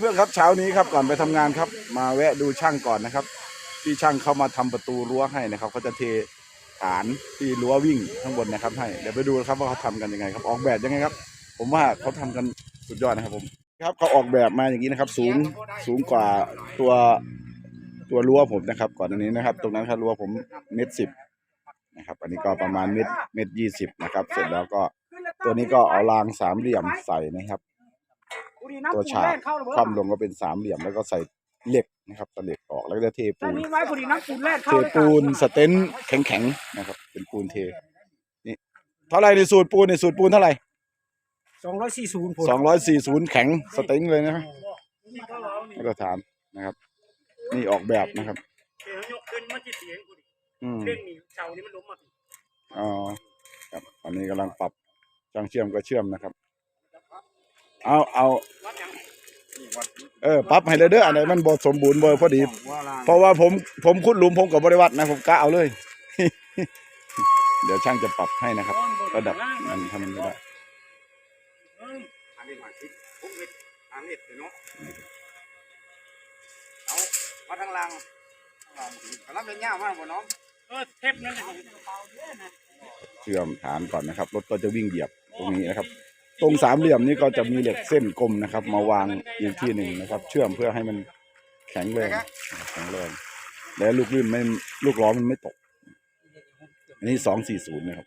เพื่อนๆครับเช้านี้ครับก่อนไปทำงานครับ มาแวะดูช่างก่อนนะครับ ที่ช่างเขามาทำประตูรั้วให้นะครับเขาจะเทฐานที่รั้ววิ่งข้างบนนะครับ ให้เดี๋ยวไปดูครับว่าเขาทำกันยังไงครับ ออกแบบยังไงครับ ผมว่าเขาทำกันสุดยอดนะครับผมครับเขาออกแบบมาอย่างนี้นะครับ สูงสูงกว่าตัวตัวรั้วผมนะครับ ก่อนอันนี้นะครับ ตรงนั้นครับรั้วผมเมตรสิบนะครับ อันนี้ก็ประมาณเมตรเมตรยี่สิบนะครับ เสร็จแล้วก็ตัวนี้ก็เอารางสามเหลี่ยมใส่นะครับ ตัวฉากคว่ำลงก็เป็นสามเหลี่ยมแล้วก็ใส่เหล็กนะครับตะเหล็กออกแล้วก็จะเทปูถ้านนี้ไว้พอดีน้ำปูนแรกเทเข้าเลยปูนสเตนท์แข็งๆนะครับ เป็นปูนเทนี่เท่าไหร่ในสูตรปูนในสูตรปูนเท่าไหร่สองร้อยสี่ศูนย์สองร้อยสี่ศูนย์แข็งสเต็งเลยนะมาตรฐานนะครับ นี่ออกแบบนะครับเดี๋ยวยกขึ้นมันจะเสียงกูดิอืมเร่งนี่เสานี่มันล้มมาอ๋อครับอันนี้กำลังปรับช่างเชื่อมก็เชื่อมนะครับ เอาเอาวัดยังเออปรับให้เลยเด้ออันไหนมันบ่สมบูรณ์บ่พอดี เพราะว่าผมผมขุดหลุมผมกับบริวัตินะผมกะเอาเลย เดี๋ยวช่างจะปรับให้นะครับ ระดับมันทำมันไม่ได้อันนี้มาคิดผมเม็ดอันนี้เนาะเอามาทางล่างทางล่างกำลังเป็นย่ามากบ่น้องเออเทปนั่นแหละเชื่อมฐานก่อนนะครับรถก็จะวิ่งเหยียบตรงนี้นะครับ ตรงสามเหลี่ยมนี้ก็จะมีเหล็กเส้นกลมนะครับ มาวางอีกที่หนึ่งนะครับ เชื่อมเพื่อให้มันแข็งแรงแข็งแรงและลูกลื่นไม่ลูกล้อมันไม่ตก อันนี้สองสี่ศูนย์นะครับ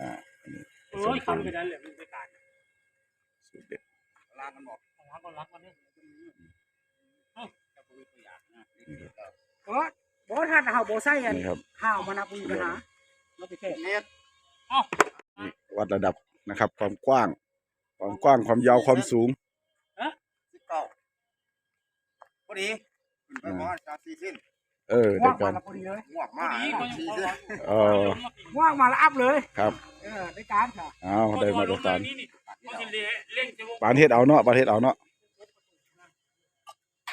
อ่าอันนี้โอ้ยทำไปนั้นแหละมันไปตายสูตรเด็ดล่างกันบอกรักก็รักมันนี่จะพูดตัวอย่างนะนี่ครับโอ้โบท่านเฮาโบไส้อันนี่ครับข้าวมันนะมีปัญหาเราไปแค่เม็ดนี่วัดระดับ นะครับ ความกว้าง ความกว้างความยาวความสูงสิบเก้าพอดีขึ้นไปประมาณสามสี่เส้นเออว่างเดียวกัมานละพอดีเลยงวกมากสี่เส้นเออว่างมาละอัพเลยครับเออได้การค่ะเอาได้มาตรฐานนี่นี่เขาจะเล่นจะวงประเทศเอาเนาะประเทศเอาเนาะ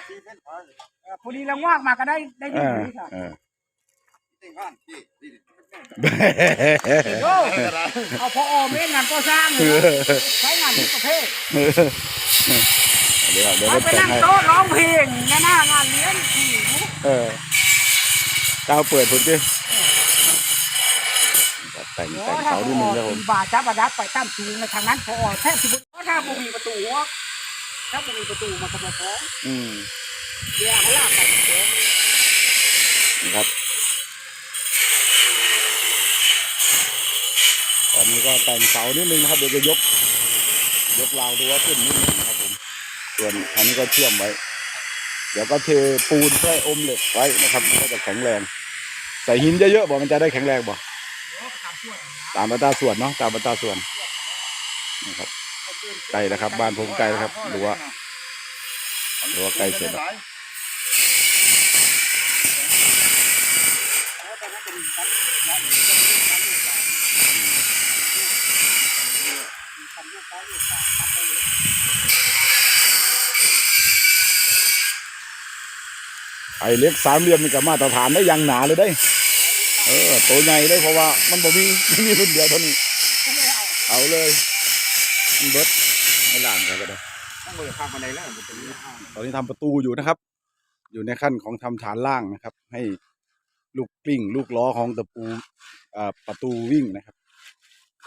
สี่เส้นพอเลยเออพอดีแล้วว่างมาก็ได้ได้เอดีอนี่ค่ะ เออเต็งบ้านที่ที่โอ้เอาพอออมเล่นงานก็สร้างเลยใช้งานทุกประเภทเดี๋ยวเดี๋ยวไปก็ไปแต่งนั่งให้โต๊ะร้องเพลงหน้าหน้างานเลี้ยงขี่เออก้าวเปิดผมดิแต่งโอ้แต่งถ้าเสาพนิอดนึงครับผมบาจับประดับไปตั้มสูงในทางนั้นพอแทบสิบเพราะถ้าบุมีประตูหัวถ้าบุมีประตูมันก็มาฟ้องอืมเดี๋ยวเขาลากไปฟ้อง นะครับ ตอนนี้ก็ แต่งเสานิดนึงนะครับเดี๋ยวจะยก ยกราวรั้วขึ้นนิดนึงนะครับผมส่วนอันนี้ก็เชื่อมไว้ เดี๋ยวก็เทปูนเพื่อให้อมเหล็กไว้นะครับมันก็จะแข็งแรงใส่หินเยอะๆบอกมันจะได้แข็งแรงบ่ตามอัตราส่วนเนาะตามอัตราส่วนนะครับไกลแล้วครับ บ้านผมไกลแล้วครับรั้วรั้วใกล้เสร็จแล้ว ไอ้เล็กสามเหลี่ยมนี่ก็มาตรฐานได้ยังหนาเลยได้ เออตัวใหญ่เลยเพราะว่ามันบ่มีไม่มีรุ่นเดียวเท่านี้ เอาเลยเบิดไม่ล่ามกันก็ได้ต้องไปข้างบันไดแล้วมันจะมีตอนนี้ทำประตูอยู่นะครับ อยู่ในขั้นของทำฐานล่างนะครับ ให้ลูกกลิ้ง ลูกล้อของตะปูอ่าประตูวิ่งนะครับ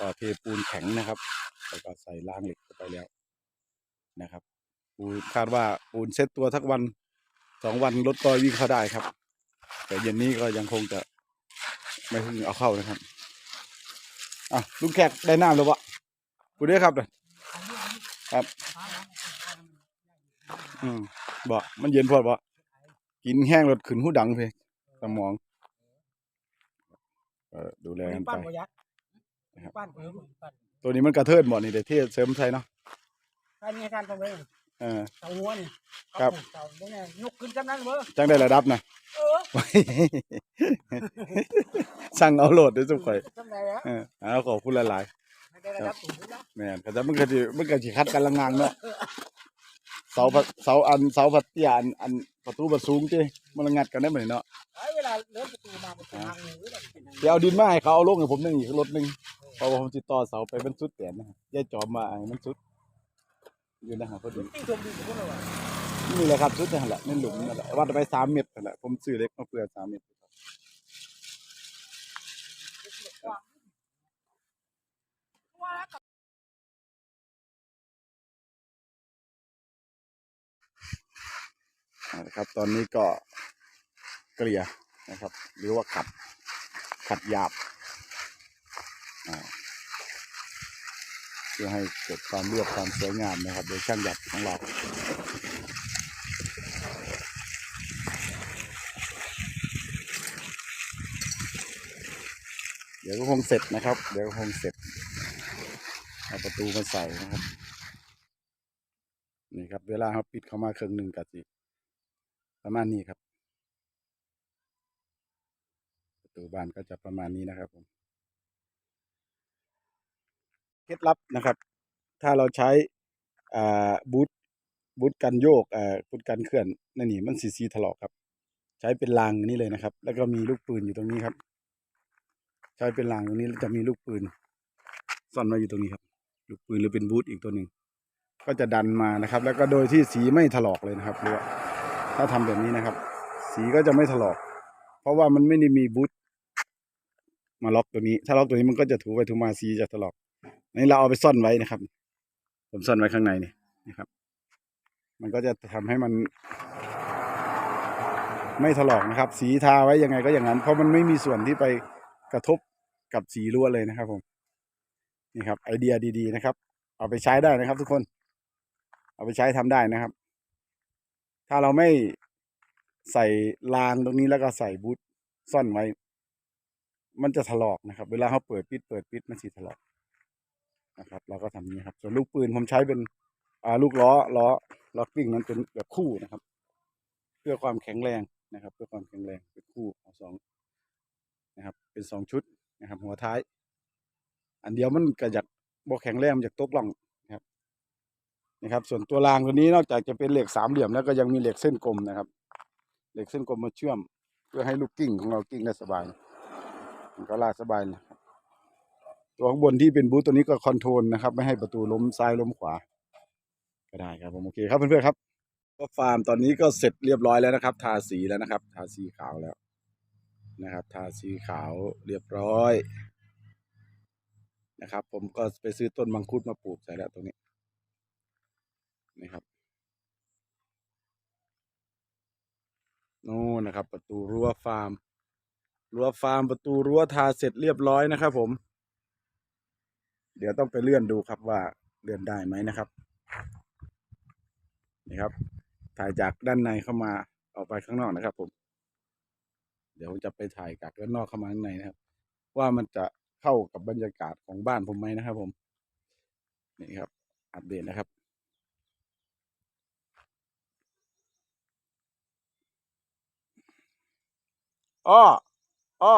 ก็เทปูนแข็งนะครับแล้วก็ใส่ล่างเหล็กเข้าไปแล้วนะครับปูนคาดว่าปูนเซ็ตตัวทักวันสองวันรถก็วิ่งเข้าได้ครับ แต่เย็นนี้ก็ยังคงจะไม่เพิ่งเอาเข้านะครับอะลุงแขกได้น้ำแล้ววะกูด้วยครับเลยครับ อืมบ่มันเย็นพอดบ่กินแห้งรถขึ้นหูดังเพสมองเออดูแลกันไป นประหยัดนะครับปั้นเพิ่มปั้นตัวนี้มันกระเทิดหมดนี่เดี๋ยวเทเสริมใส่เนาะใครมีการทำเลยเออ เสาหัวนี่ครับ เสาเนี่ยยกขึ้นจำนั้นเว้อจังได้ระดับนะ เออสั่งเอาโหลดด้วยสุข่อยจำได้แล้วเออเอาขอบคุณหลายไม่ได้ระดับสูงนะๆแม่นก็จะมันก็สิมันก็สิคัดกันละงางเนาะ เสาพัดเสาอันเสาพัดเตี้ยอันอันประตูบัดสูงติมันละงัดกันได้เหมือนเนาะเวลาเลื่อนประตูมาทางหนึ่งเดี๋ยวเอาดินมาให้เขาเอาลงให้ผมหนึงอีกรถหนึงเพราะว่าผมสิต่อเสาไปมันสุดแตนนะยายจอมมาให้มันสุด อยู่นหาพอดีที่ชมดีกับพวกเราอะนี่แหละครับชุดนั่นแหละในหลุมนั่นแหละวัดไปสามเมตรนั่นแหละผมซื้อเล็กมาเพื่อสามเมตร ครับเอาละครับ ตอนนี้ก็เกลี่ยนะครับ หรือว่าขัดขัดหยาบเพื่อให้เกิดความเรียบความสวยงามนะครับ โดยช่างหยัดของเราเดี๋ยวก็คงเสร็จนะครับ เดี๋ยวก็คงเสร็จเอาประตูมาใส่นะครับ นี่ครับ เวลาเขาปิดเข้ามาครึ่งหนึ่งกับสิ ประมาณนี้ครับ ประตูบานก็จะประมาณนี้นะครับผมเคล็ดลับนะครับ ถ้าเราใช้อ่าบูทบูทกันโยกอ่าบูทกันเคลื่อนนั่นนี่มันซีซีถลอกครับ ใช้เป็นรางนี่เลยนะครับ แล้วก็มีลูกปืนอยู่ตรงนี้ครับ ใช้เป็นรางตรงนี้จะมีลูกปืนซ่อนไว้อยู่ตรงนี้ครับ ลูกปืนหรือเป็นบูทอีกตัวหนึ่งก็จะดันมานะครับ แล้วก็โดยที่สีไม่ถลอกเลยนะครับหรือว่า ถ้าทำแบบนี้นะครับ สีก็จะไม่ถลอก เพราะว่ามันไม่ได้มีบูทมาล็อกตัวนี้ ถ้าล็อกตัวนี้มันก็จะถูไปถูมาสีจะถลอกนนี้เราเอาไปซ่อนไว้นะครับ ผมซ่อนไว้ข้างในนี่นะครับ มันก็จะทำให้มันไม่ถลอกนะครับ สีทาไว้ยังไงก็อย่างนั้น เพราะมันไม่มีส่วนที่ไปกระทบกับสีรั้วเลยนะครับ ผม นี่ครับ ไอเดียดี ๆ นะครับ เอาไปใช้ได้นะครับ ทุกคน เอาไปใช้ทำได้นะครับ ถ้าเราไม่ใส่รางตรงนี้แล้วก็ใส่บูทซ่อนไว้ มันจะถลอกนะครับ เวลาเขาเปิดปิดเปิดปิดมันสีถลอกนะครับ เราก็ทำอย่านี้ครับ ส่วนลูกปืนผมใช้เป็นอ่าลูกล้อล้อล็อกกิ้งนั้นเป็นแบบคู่นะครับ เพื่อความแข็งแรงนะครับ เพื่อความแข็งแรงเป็นคู่เอาสองนะครับ เป็นสองชุดนะครับ หัวท้าย อันเดียวมันก็อยากบกแข็งแรงมันจากตกล่อง นะครับ ส่วนตัวรางตัวนี้นอกจากจะเป็นเหล็กสามเหลี่ยมแล้วก็ยังมีเหล็กเส้นกลมนะครับ เหล็กเส้นกลมมาเชื่อม เพื่อให้ลูกกิ้งของเรากิ้งได้สบาย มันก็ลากสบายนะครับตัวข้างบนที่เป็นบูทตัวนี้ก็คอนโทรลนะครับ ไม่ให้ประตูล้มซ้ายล้มขวา ก็ได้ครับผมโอเคครับเพื่อนๆครับก็ฟาร์มตอนนี้ก็เสร็จเรียบร้อยแล้วนะครับ ทาสีแล้วนะครับ ทาสีขาวแล้วนะครับ ทาสีขาวเรียบร้อยนะครับ ผมก็ไปซื้อต้นมังคุดมาปลูกใส่แล้วตรงนี้นะครับ นู่นนะครับ ประตูรั้วฟาร์มรั้วฟาร์มประตูรั้วทาเสร็จเรียบร้อยนะครับผม เดี๋ยวต้องไปเลื่อนดูครับว่าเลื่อนได้ไหมนะครับนี่ครับ ถ่ายจากด้านในเข้ามาออกไปข้างนอกนะครับ ผม เดี๋ยวผมจะไปถ่ายจากด้านนอกเข้ามาข้างในนะครับ ว่ามันจะเข้ากับบรรยากาศของบ้านผมไหมนะครับ ผมนี่ครับ อัปเดตนะครับ อ้ออ้อ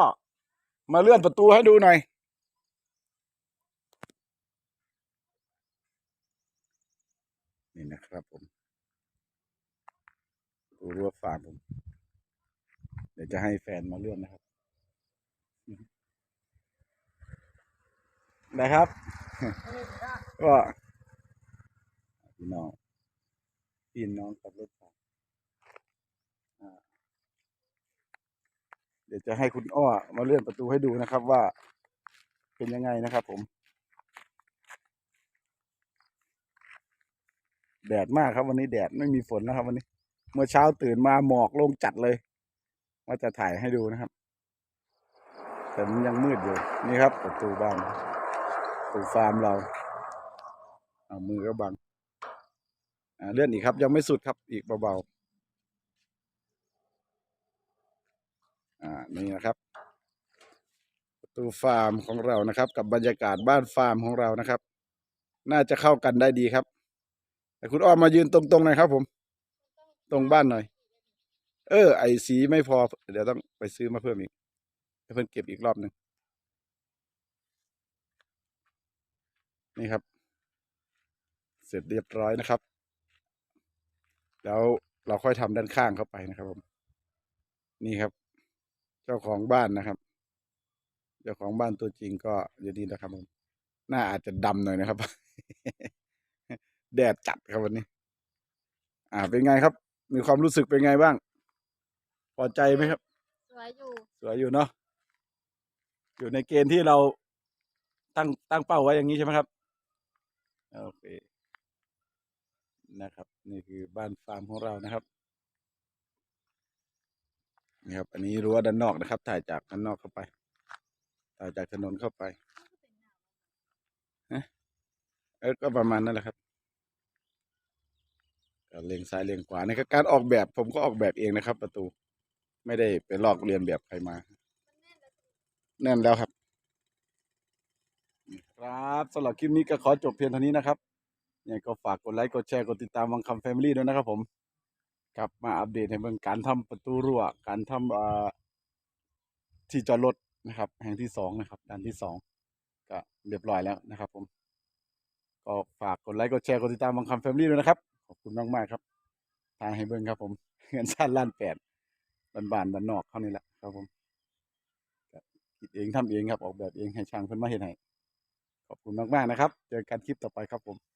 มาเลื่อนประตูให้ดูหน่อย นี่นะครับผมดูรั้วฟาร์มผม เดี๋ยวจะให้แฟนมาเลื่อนนะครับ นะครับ ก็พี่น้องพี่น้องขับรถนอ่าเดี๋ยวจะให้คุณอ้อมาเลื่อนประตูให้ดูนะครับว่าเป็นยังไงนะครับผม แดดมากครับวันนี้แดดไม่มีฝนนะครับ วันนี้ เมื่อเช้าตื่นมาหมอกลงจัดเลย ว่าจะถ่ายให้ดูนะครับ แต่มันยังมืดอยู่นี่ครับ ประตูบ้านประตูฟาร์มเราเอามือก็บังเลื่อนอีกครับ ยังไม่สุดครับอีกเบาๆ อ่านี่นะครับประตูฟาร์มของเรานะครับ กับบรรยากาศบ้านฟาร์มของเรานะครับ น่าจะเข้ากันได้ดีครับ แต่คุณอ้อมมายืนตรงๆหน่อยครับ ผม ตรงบ้านหน่อย เออ ไอสีไม่พอ เดี๋ยวต้องไปซื้อมาเพิ่มอีกให้เพิ่นเก็บอีกรอบหนึ่งนี่ครับ เสร็จเรียบร้อยนะครับ แล้วเราค่อยทำด้านข้างเข้าไปนะครับผม นี่ครับ เจ้าของบ้านนะครับ เจ้าของบ้านตัวจริงก็อยู่นี่นะครับผมหน้าอาจจะดำหน่อยนะครับ แดดจัดครับวันนี้ อ่า เป็นไงครับ มีความรู้สึกเป็นไงบ้าง พอใจไหมครับ สวยอยู่ สวยอยู่เนาะอยู่ในเกณฑ์ที่เราตั้งตั้งเป้าไว้อย่างนี้ใช่ไหมครับโอเคนะครับ นี่คือบ้านฟาร์มของเรานะครับ นี่ครับ อันนี้รั้วด้านนอกนะครับ ถ่ายจากด้านนอกเข้าไป ถ่ายจากถนนเข้าไปฮะเออก็ประมาณนั่นแหละครับเลียงซ้ายเลียงขวานี่คือการออกแบบผมก็ออกแบบเองนะครับ ประตู ไม่ได้ไปลอกเรียนแบบใครมาแน่นแล้วครับ ครับสำหรับคลิปนี้ก็ขอจบเพียงเท่านี้นะครับยังไงก็ฝากกดไลค์กดแชร์กดติดตามวังคำแฟมิลี่ด้วยนะครับผม กลับมาอัปเดตในเรื่องการทำประตูรั้วการทำอ่อที่จอดรถนะครับ แห่งที่สองนะครับด้านที่สองก็เรียบร้อยแล้วนะครับ ผม ก็ฝากกดไลค์กดแชร์กดติดตามวังคำแฟมิลี่ด้วยนะครับ ขอบคุณมากมากๆครับทายให้เบิ่งครับ ผมเงินชั้นล้านแปดบ้านบ้านบ้านนอกเขานี่แหละครับผมคิดเองทำเองครับ ออกแบบเองให้ช่างเพิ่นมาเฮ็ดให้ขอบคุณมากๆนะครับ เจอกันคลิปต่อไปครับผม